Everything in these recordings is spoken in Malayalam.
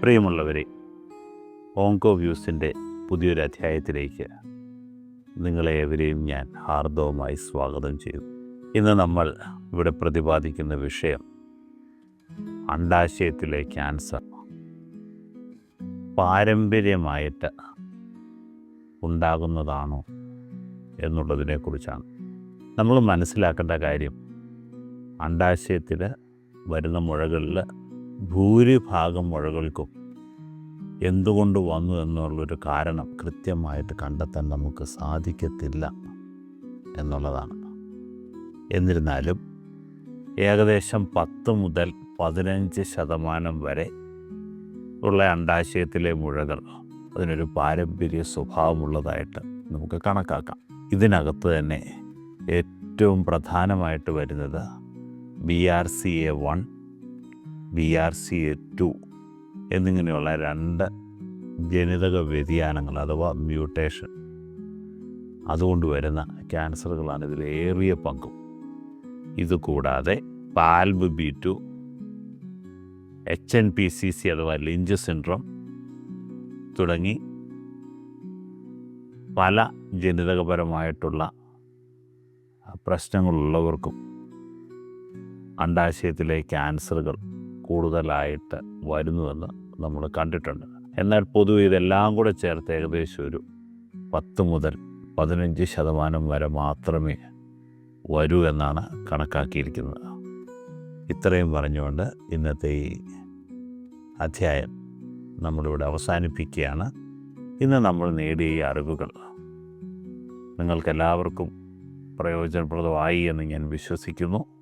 പ്രിയമുള്ളവരെ ഓങ്കോ വ്യൂസിന്റെ പുതിയൊരു അധ്യായത്തിലേക്ക് നിങ്ങളെ എവരെയും ഞാൻ ഹാർദവുമായി സ്വാഗതം ചെയ്തു ഇന്ന് നമ്മൾ ഇവിടെ പ്രതിപാദിക്കുന്ന വിഷയം അണ്ടാശയത്തിലെ ക്യാൻസർ. പാരമ്പര്യമായിട്ട് ഉണ്ടാകുന്നതാണോ എന്നുള്ളതിനെക്കുറിച്ചാണ്. നമ്മൾ മനസ്സിലാക്കേണ്ട കാര്യം അണ്ടാശയത്തിൽ വരുന്ന മുഴകളിൽ ഭൂരിഭാഗം മുഴകൾക്കും എന്തുകൊണ്ട് വന്നു എന്നുള്ളൊരു കാരണം കൃത്യമായിട്ട് കണ്ടെത്താൻ നമുക്ക് സാധിക്കത്തില്ല എന്നുള്ളതാണ്. എന്നിരുന്നാലും ഏകദേശം പത്ത് മുതൽ പതിനഞ്ച് ശതമാനം വരെ ഉള്ള അണ്ടാശയത്തിലെ മുഴകൾ അതിനൊരു പാരമ്പര്യ സ്വഭാവമുള്ളതായിട്ട് നമുക്ക് കണക്കാക്കാം. ഇതിനകത്ത് തന്നെ ഏറ്റവും പ്രധാനമായിട്ട് വരുന്നത് B R C A one B R C A two എന്നിങ്ങനെയുള്ള രണ്ട് ജനിതക വ്യതിയാനങ്ങൾ അഥവാ മ്യൂട്ടേഷൻ അതുകൊണ്ട് വരുന്ന ക്യാൻസറുകളാണ് ഇതിലേറിയ പങ്കും. ഇതുകൂടാതെ PALB B two H N P C C അഥവാ ലിഞ്ച് സിൻഡ്രോം തുടങ്ങി പല ജനിതകപരമായിട്ടുള്ള പ്രശ്നങ്ങളുള്ളവർക്കും അണ്ടാശയത്തിലെ ക്യാൻസറുകൾ കൂടുതലായിട്ട് വരുന്നുവെന്ന് നമ്മൾ കണ്ടിട്ടുണ്ട്. എന്നാൽ പൊതുവെ ഇതെല്ലാം കൂടെ ചേർത്ത് ഏകദേശം ഒരു പത്ത് മുതൽ പതിനഞ്ച് ശതമാനം വരെ മാത്രമേ വരൂ എന്നാണ് കണക്കാക്കിയിരിക്കുന്നത്. ഇത്രയും പറഞ്ഞുകൊണ്ട് ഇന്നത്തെ ഈ അധ്യായം നമ്മളിവിടെ അവസാനിപ്പിക്കുകയാണ്. ഇന്ന് നമ്മൾ നേടിയ ഈ അറിവുകൾ നിങ്ങൾക്കെല്ലാവർക്കും പ്രയോജനപ്രദമായി എന്ന് ഞാൻ വിശ്വസിക്കുന്നു.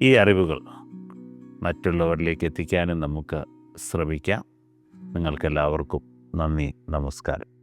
ഈ അറിവുകൾ മറ്റുള്ളവരിലേക്ക് എത്തിക്കാനും നമുക്ക് ശ്രമിക്കാം. നിങ്ങൾക്കെല്ലാവർക്കും നന്ദി നമസ്കാരം.